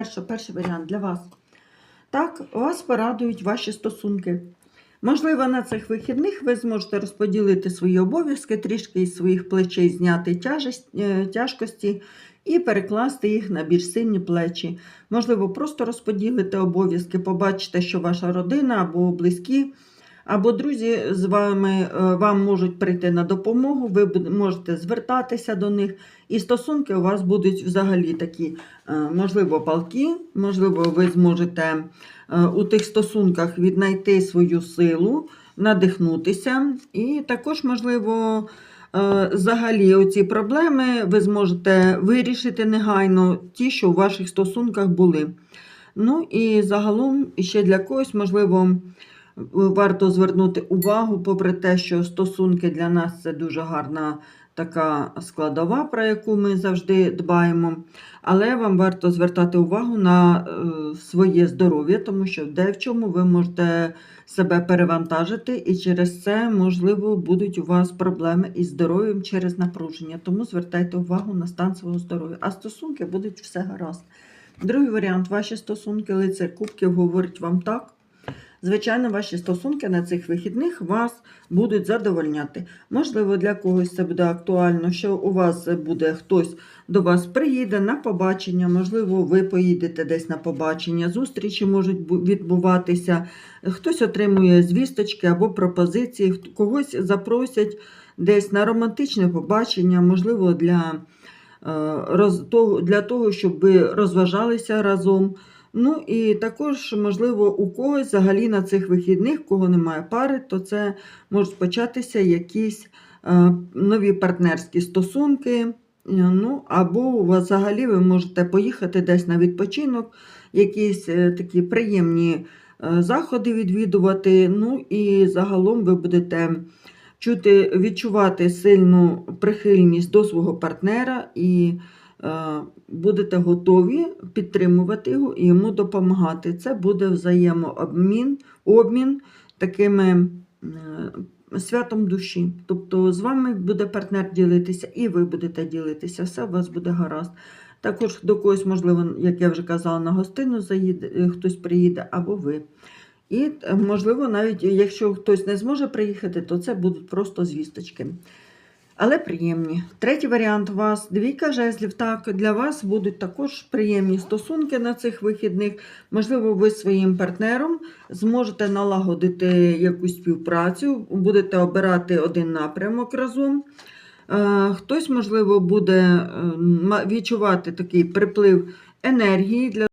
Перший, перший варіант для вас. Так, вас порадують ваші стосунки. Можливо, на цих вихідних ви зможете розподілити свої обов'язки, трішки із своїх плечей зняти тяжесть, е, тяжкості і перекласти їх на більш сильні плечі. Можливо, просто розподілити обов'язки, побачите, що ваша родина або близькі, або друзі з вами е, вам можуть прийти на допомогу, ви можете звертатися до них, і стосунки у вас будуть взагалі такі, е, можливо, палки, можливо, ви зможете е, у тих стосунках віднайти свою силу, надихнутися, і також, можливо, взагалі оці проблеми ви зможете вирішити негайно, ті, що у ваших стосунках були. Ну і загалом ще для когось, можливо, варто звернути увагу, попри те, що стосунки для нас це дуже гарна така складова, про яку ми завжди дбаємо. Але вам варто звертати увагу на е, своє здоров'я, тому що де в чому ви можете себе перевантажити, і через це, можливо, будуть у вас проблеми із здоров'ям через напруження. Тому звертайте увагу на стан свого здоров'я. А стосунки будуть все гаразд. Другий варіант ваші стосунки, лицар кубків говорить вам так. Звичайно, ваші стосунки на цих вихідних вас будуть задовольняти. Можливо, для когось це буде актуально, що у вас буде хтось до вас приїде на побачення, можливо, ви поїдете десь на побачення, зустрічі можуть відбуватися, хтось отримує звісточки або пропозиції, когось запросять десь на романтичне побачення, можливо, для, е, для того, щоб ви розважалися разом. Ну і також, можливо, у когось взагалі на цих вихідних, кого немає пари, то це можуть початися якісь е, нові партнерські стосунки. е, Ну, або у вас взагалі ви можете поїхати десь на відпочинок, якісь е, такі приємні заходи відвідувати. Ну і загалом ви будете чути, відчувати сильну прихильність до свого партнера і будете готові підтримувати його і йому допомагати. Це буде взаємообмін, обмін такими е, святом душі. Тобто з вами буде партнер ділитися, і ви будете ділитися, все у вас буде гаразд. Також до когось, можливо, як я вже казала, на гостину заїде, е, хтось приїде, або ви. І, е, можливо, навіть якщо хтось не зможе приїхати, то це будуть просто звісточки. Але приємні. Третій варіант у вас двійка жезлів. Так, для вас будуть також приємні стосунки на цих вихідних. Можливо, ви своїм партнером зможете налагодити якусь співпрацю, будете обирати один напрямок разом. Е, Хтось, можливо, буде е, відчувати такий приплив енергії для